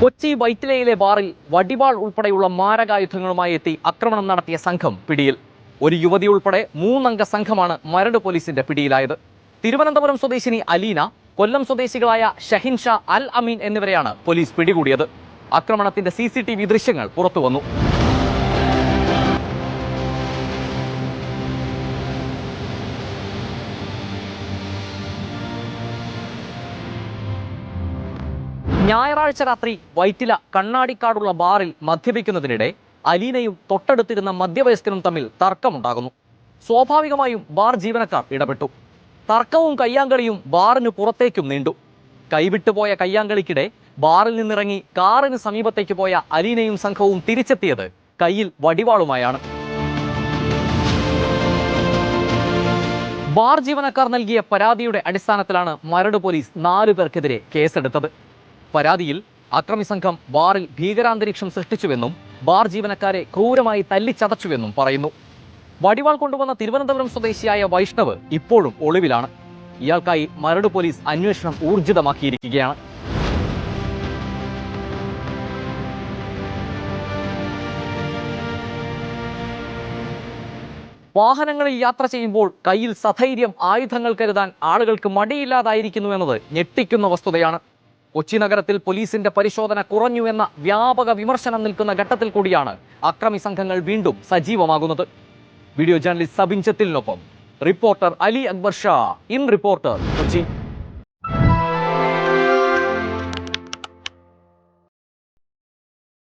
കൊച്ചി വൈറ്റിലയിലെ ബാറിൽ വടിവാൾ ഉൾപ്പെടെയുള്ള മാരകായുധങ്ങളുമായി എത്തി ആക്രമണം നടത്തിയ സംഘം പിടിയിൽ. ഒരു യുവതി ഉൾപ്പെടെ മൂന്നംഗ സംഘമാണ് മരട് പോലീസിന്റെ പിടിയിലായത്. തിരുവനന്തപുരം സ്വദേശിനി അലീന കൊല്ലം സ്വദേശികളായ ഷഹിൻ ഷാ അൽ അമീൻ എന്നിവരെയാണ് പോലീസ് പിടികൂടിയത്. ആക്രമണത്തിന്റെ സി ദൃശ്യങ്ങൾ പുറത്തുവന്നു. ഞായറാഴ്ച രാത്രി വൈറ്റില കണ്ണാടിക്കാടുള്ള ബാറിൽ മദ്യപിക്കുന്നതിനിടെ അലീനയും തൊട്ടടുത്തിരുന്ന മധ്യവയസ്കനും തമ്മിൽ തർക്കമുണ്ടാകുന്നു. സ്വാഭാവികമായും ബാർ ജീവനക്കാർ ഇടപെട്ടു. തർക്കവും കയ്യാങ്കളിയും ബാറിന് പുറത്തേക്കും നീണ്ടു. കൈവിട്ടുപോയ കയ്യാങ്കളിക്കിടെ ബാറിൽ നിന്നിറങ്ങി കാറിന് സമീപത്തേക്ക് പോയ അലീനയും സംഘവും തിരിച്ചെത്തിയത് കയ്യിൽ വടിവാളുമായാണ്. ബാർ ജീവനക്കാർ നൽകിയ പരാതിയുടെ അടിസ്ഥാനത്തിലാണ് മരട് പോലീസ് നാലു പേർക്കെതിരെ കേസെടുത്തത്. പരാതിയിൽ അക്രമി സംഘം ബാറിൽ ഭീകരാന്തരീക്ഷം സൃഷ്ടിച്ചുവെന്നും ബാർ ജീവനക്കാരെ ക്രൂരമായി തല്ലിച്ചതച്ചുവെന്നും പറയുന്നു. വടിവാൾ കൊണ്ടുവന്ന തിരുവനന്തപുരം സ്വദേശിയായ വൈഷ്ണവ് ഇപ്പോഴും ഒളിവിലാണ്. ഇയാൾക്കായി മരട് പോലീസ് അന്വേഷണം ഊർജിതമാക്കിയിരിക്കുകയാണ്. വാഹനങ്ങളിൽ യാത്ര ചെയ്യുമ്പോൾ കയ്യിൽ സധൈര്യം ആയുധങ്ങൾ കരുതാൻ ആളുകൾക്ക് മടിയില്ലാതായിരിക്കുന്നു എന്നത് ഞെട്ടിക്കുന്ന വസ്തുതയാണ്. കൊച്ചി നഗരത്തിൽ പോലീസിന്റെ പരിശോധന കുറഞ്ഞു എന്ന വ്യാപക വിമർശനം നിൽക്കുന്ന ഘട്ടത്തിൽ കൂടിയാണ് അക്രമി സംഘങ്ങൾ വീണ്ടും സജീവമാകുന്നത്. Video journalist Sabin ചെത്തിലിനൊപ്പം reporter Ali Akbar Shah. In reporter Kochi.